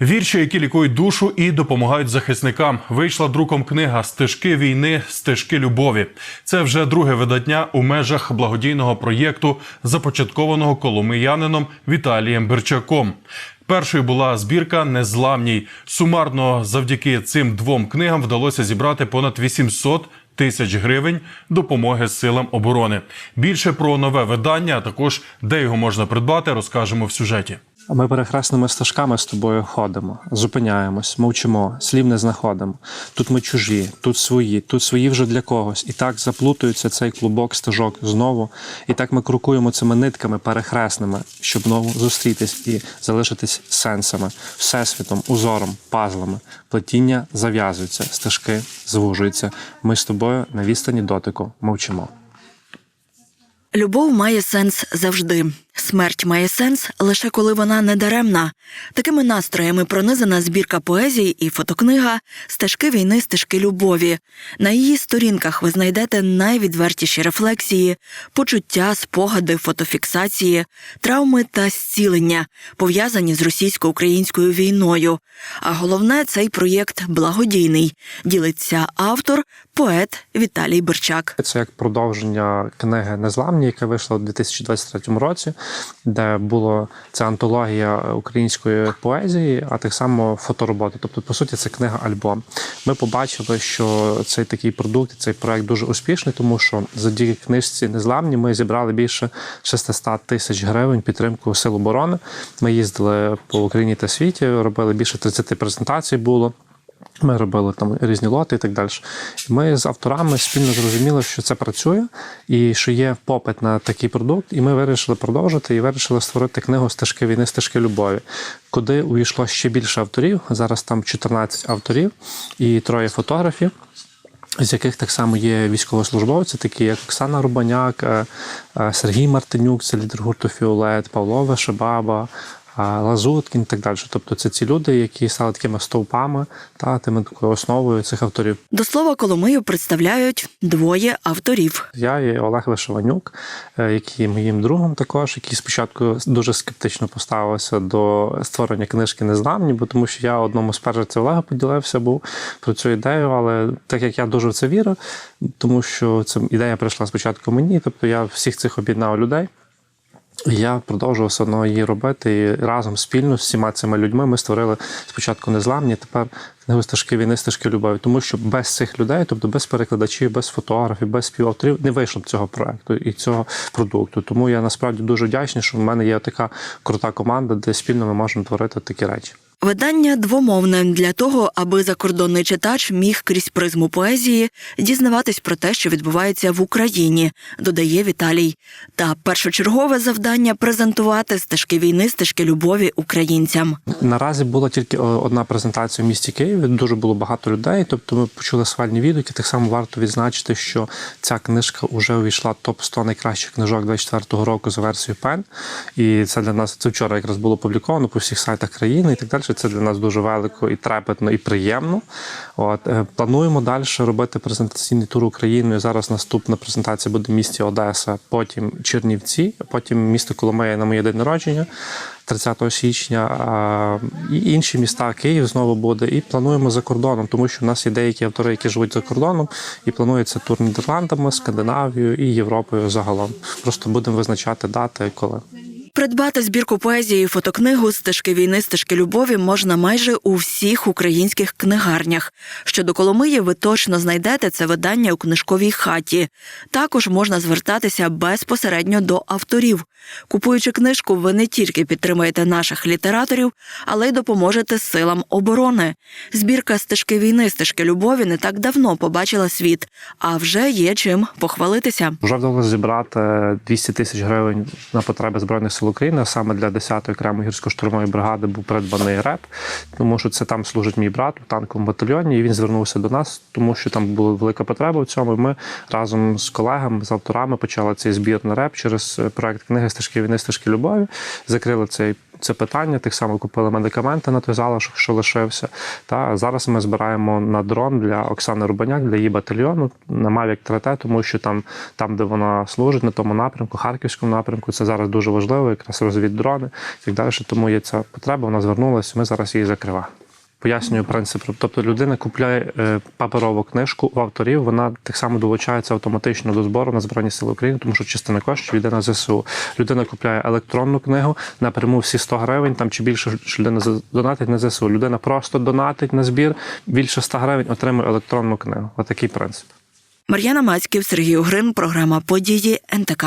Вірші, які лікують душу і допомагають захисникам. Вийшла друком книга Стежки війни, стежки любові. Це вже друге видання у межах благодійного проєкту, започаткованого коломиянином Віталієм Берчаком. Першою була збірка Незламній. Сумарно завдяки цим двом книгам вдалося зібрати понад 800 тисяч гривень допомоги силам оборони. Більше про нове видання, а також де його можна придбати, розкажемо в сюжеті. Ми перехресними стежками з тобою ходимо, зупиняємось, мовчимо, слів не знаходимо. Тут ми чужі, тут свої, тут свої вже для когось. І так заплутується цей клубок стежок знову. І так ми крокуємо цими нитками перехресними, щоб знову зустрітись і залишитись сенсами, всесвітом, узором, пазлами. Плетіння зав'язується, стежки звужуються. Ми з тобою на відстані дотику мовчимо. Любов має сенс завжди. Смерть має сенс лише коли вона не даремна. Такими настроями пронизана збірка поезії і фотокнига Стежки війни, стежки любові. На її сторінках ви знайдете найвідвертіші рефлексії, почуття, спогади, фотофіксації, травми та зцілення, пов'язані з російсько-українською війною. А головне, цей проєкт благодійний. Ділиться автор, поет Віталій Берчак. Це як продовження книги Незламні, яка вийшла у 2023 році, де було це антологія української поезії, а так само фотороботи. Тобто, по суті, це книга-альбом. Ми побачили, що цей такий продукт, цей проект дуже успішний, тому що завдяки книжці Незламні ми зібрали більше 600 тисяч гривень підтримку сил оборони. Ми їздили по Україні та світі, робили більше 30 презентацій було. Ми робили там різні лоти і так далі. Ми з авторами спільно зрозуміли, що це працює і що є попит на такий продукт. І ми вирішили продовжити і вирішили створити книгу Стежки війни, стежки любові, куди увійшло ще більше авторів. Зараз там 14 авторів і троє фотографів. З яких так само є військовослужбовці, такі як Оксана Рубаняк, е, е, Сергій Мартинюк, це лідер гурту Фіолет, Павло Вишебаба, Лазуткін і так далі. Тобто це ці люди, які стали такими стовпами та тими такою основою цих авторів. До слова, Коломию представляють двоє авторів. Я і Олег Вишиванюк, е, який є моїм другом також, який спочатку дуже скептично поставився до створення книжки Незламні, бо тому що я одному з перших це Олега поділився був про цю ідею, але так як я дуже в це вірю, тому що ця ідея прийшла спочатку мені, тобто я всіх цих об'єднав людей. Я продовжував все одно її робити і разом спільно з всіма цими людьми ми створили спочатку незламні, тепер книгу стежки війни, стежки любові. Тому що без цих людей, тобто без перекладачів, без фотографів, без співавторів, не вийшло б цього проекту і цього продукту. Тому я насправді дуже вдячний, що в мене є така крута команда, де спільно ми можемо творити такі речі. Видання двомовне для того, аби закордонний читач міг крізь призму поезії дізнаватись про те, що відбувається в Україні, додає Віталій. Та першочергове завдання презентувати стежки війни, стежки любові українцям. Наразі була тільки е, одна презентація в місті Києві. Дуже було багато людей. Тобто ми почули схвальні відгуки. Так само варто відзначити, що ця книжка вже увійшла топ 100 найкращих книжок 24 року за версією Пен. І це для нас це вчора якраз було опубліковано по всіх сайтах країни і так далі. Це для нас дуже велико і трепетно, і приємно. От е, плануємо далі робити презентаційний тур Україною. Зараз наступна презентація буде в місті Одеса, потім Чернівці, потім місто Коломея на моє день народження. 30 січня і інші міста Київ знову буде. І плануємо за кордоном, тому що в нас є деякі автори, які живуть за кордоном, і планується тур Нідерландами, Скандинавією і Європою загалом. Просто будемо визначати дати, коли. Придбати збірку поезії і фотокнигу Стежки війни, стежки любові можна майже у всіх українських книгарнях. Щодо Коломиї, ви точно знайдете це видання у книжковій хаті. Також можна звертатися безпосередньо до авторів. Купуючи книжку, ви не тільки підтримаєте наших літераторів, але й допоможете силам оборони. Збірка стежки війни, стежки любові не так давно побачила світ, а вже є чим похвалитися. Вже вдалося зібрати 200 тисяч гривень на потреби збройних сил України. Саме для 10-ї окремої гірсько-штурмової бригади був придбаний реп, тому що це там служить мій брат у танковому батальйоні. І він звернувся до нас, тому що там була велика потреба в цьому. І Ми разом з колегами, з авторами почали цей збір на реп через проект книги Стежки війни, стежки любові. Закрили цей це питання. Тих само купили медикаменти на той залишок, що лишився. Та зараз ми збираємо на дрон для Оксани Рубаняк, для її батальйону на Mavic 3T, тому що там, там, де вона служить, на тому напрямку, харківському напрямку, це зараз дуже важливо, якраз розвіддрони і так далі. Тому є ця потреба. Вона звернулася. Ми зараз її закриваємо. Пояснюю принцип. Тобто людина купляє е, паперову книжку у авторів, вона так само долучається автоматично до збору на Збройні Сили України, тому що частина коштів йде на ЗСУ. Людина купляє електронну книгу напряму всі 100 гривень, там чи більше людина донатить на ЗСУ. Людина просто донатить на збір, більше 100 гривень отримує електронну книгу. Отакий принцип. Мар'яна Мацьків, Сергій Угрин, програма Події НТК.